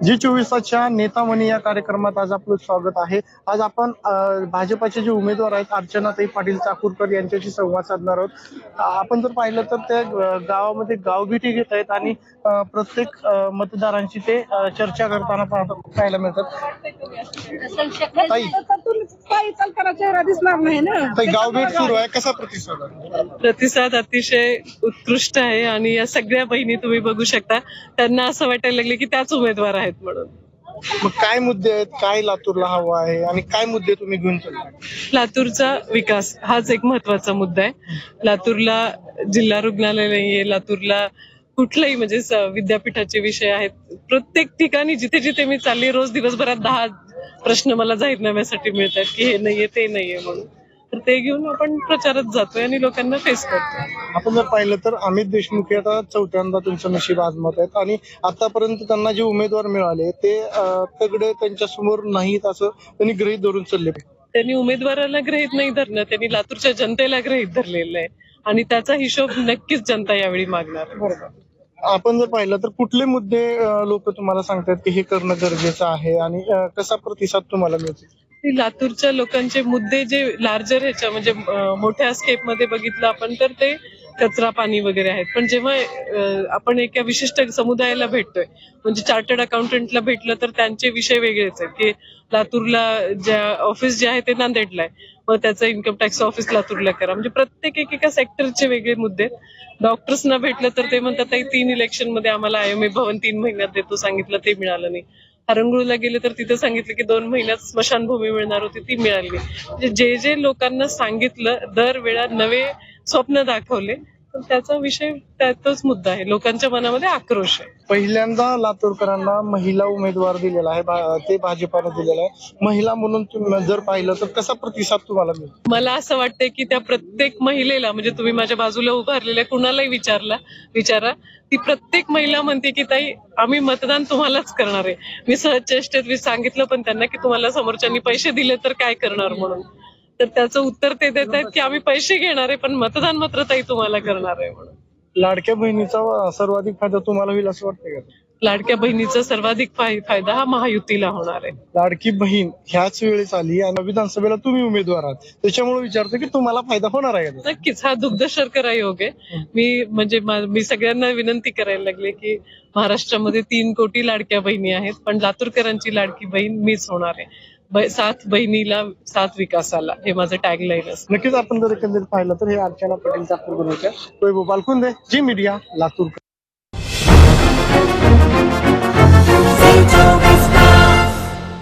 जी चोवीसाच्या नेतामणी या कार्यक्रमात आज आपलं स्वागत आहे. आज आपण भाजपाचे जे उमेदवार आहेत अर्चनाताई पाटील चाकूरकर यांच्याशी संवाद साधणार आहोत. आपण जर पाहिलं तर त्या अ, गावामध्ये गावभेटी घेत आहेत आणि प्रत्येक मतदारांशी ते चर्चा करताना पाहायला मिळतात. ताई. काही चालताना चेहरा दिसणार नाही ना. ताई गावभेट सुरू आहे. कसा प्रतिसाद आहे? प्रतिसाद अतिशय उत्कृष्ट आहे आणि या सगळ्या बहिणी तुम्ही बघू शकता. त्यांना असं वाटायला लागले की त्याच उमेदवार आहेत म्हणून. मग काय मुद्दे आहेत? काय लातूरला हवा आहे? आणि काय मुद्दे तुम्ही घेऊन लातूरचा विकास हाच एक महत्त्वाचा मुद्दा आहे. लातूरला जिल्हा रुग्णालय नाहीये लातूरला कुठलाही म्हणजे स- विद्यापीठाचे विषय आहेत. प्रत्येक ठिकाणी जिथे जिथे मी चालली रोज दिवसभरात दहा प्रश्न मला जाहीरनाम्यासाठी मिळतात की हे नाहीये ते नाहीये म्हणून. तर ते घेऊन आपण प्रचारात जातोय आणि लोकांना फेस करतोय. आपण जर पाहिलं तर अमित देशमुख हे आता चौथ्यांदा त्यांचं नशीब आजमात आहेत आणि आतापर्यंत त्यांना जे उमेदवार मिळाले ते अं, तगडे त्यांच्यासमोर नाहीत असं त्यांनी गृहीत धरून चालले. त्यांनी उमेदवाराला गृहीत नाही धरलं त्यांनी लातूरच्या जनतेला गृहीत धरलेलं आहे. आणि त्याचा हिशोब नक्कीच जनता यावेळी मागणार. बरोबर. आपण जर पाहिलं तर कुठले मुद्दे लोक तुम्हाला सांगतात की हे करणं गरजेचं आहे आणि कसा प्रतिसाद तुम्हाला मिळतो? की लातूरच्या लोकांचे मुद्दे जे लार्जर ह्याच्या म्हणजे मोठ्या स्केपमध्ये बघितलं आपण तर ते कचरा पाणी वगैरे आहेत. पण जेव्हा आपण एका विशिष्ट समुदायाला भेटतोय म्हणजे चार्टर्ड अकाउंटंटला भेटलं तर त्यांचे विषय वेगळेच आहेत की लातूरला ज्या ऑफिस जे आहे ते नांदेडला आहे. मग त्याचं इन्कम टॅक्स ऑफिस लातूरला करा. म्हणजे प्रत्येक एकेका सेक्टरचे वेगळे मुद्दे डॉक्टर्सना भेटलं तर ते म्हणतात तीन इलेक्शनमध्ये आम्हाला आयएमए भवन तीन महिन्यात देतो सांगितलं ते मिळालं नाही. हरंगुळला गेले तर तिथे सांगितलं की दोन महिन्यात स्मशानभूमी मिळणार होती ती मिळाली म्हणजे जे जे लोकांना सांगितलं दर वेळा नवे स्वप्न दाखवले. तर त्याचा विषय त्यातच मुद्दा आहे. लोकांच्या मनामध्ये आक्रोश आहे. पहिल्यांदा लातूरकरांना महिला उमेदवार दिलेला आहे भा- ते भाजपानं दिलेला आहे. महिला म्हणून तुम्ही जर पाहिलं तर कसा प्रतिसाद तुम्हाला मिळतो? मला असं वाटतंय की त्या प्रत्येक महिलेला म्हणजे तुम्ही माझ्या बाजूला उभारलेल्या कुणालाही विचारला विचारा. ती प्रत्येक महिला म्हणते की ताई आम्ही मतदान तुम्हालाच करणार आहे. मी सहज चेष्टेत मी सांगितलं पण त्यांना की तुम्हाला समोरच्यांनी पैसे दिले तर काय करणार म्हणून? तर त्याचं उत्तर ते देत आहेत की आम्ही पैसे घेणार आहे पण मतदान मात्र ताई तुम्हाला करणार आहे म्हणून. लाडक्या बहिणीचा सर्वाधिक फायदा तुम्हाला होईल असं वाटतंय का? लाडक्या बहिणीचा सर्वाधिक फाय- फायदा हा महायुतीला होणार आहे. लाडकी बहीण ह्याच वेळेस आली आणि विधानसभेला तुम्ही उमेदवार आहात. त्याच्यामुळे विचारतो की तुम्हाला फायदा होणार आहे का नक्कीच हा दुग्ध शर्करा योग आहे. मी म्हणजे मा- मी सगळ्यांना विनंती करायला लागले की महाराष्ट्रामध्ये तीन कोटी लाडक्या बहिणी आहेत पण लातूरकरांची लाडकी बहीण मीच होणार आहे. सात बहिणीला सात विकासाला. हे माझं टॅग लाईन असतं. नक्कीच आपण जर एकंदरीत पाहिलं तर हे अर्चना पटेल नागपूर बनवत्या वैभव बालकुंदे जी मीडिया लातूर.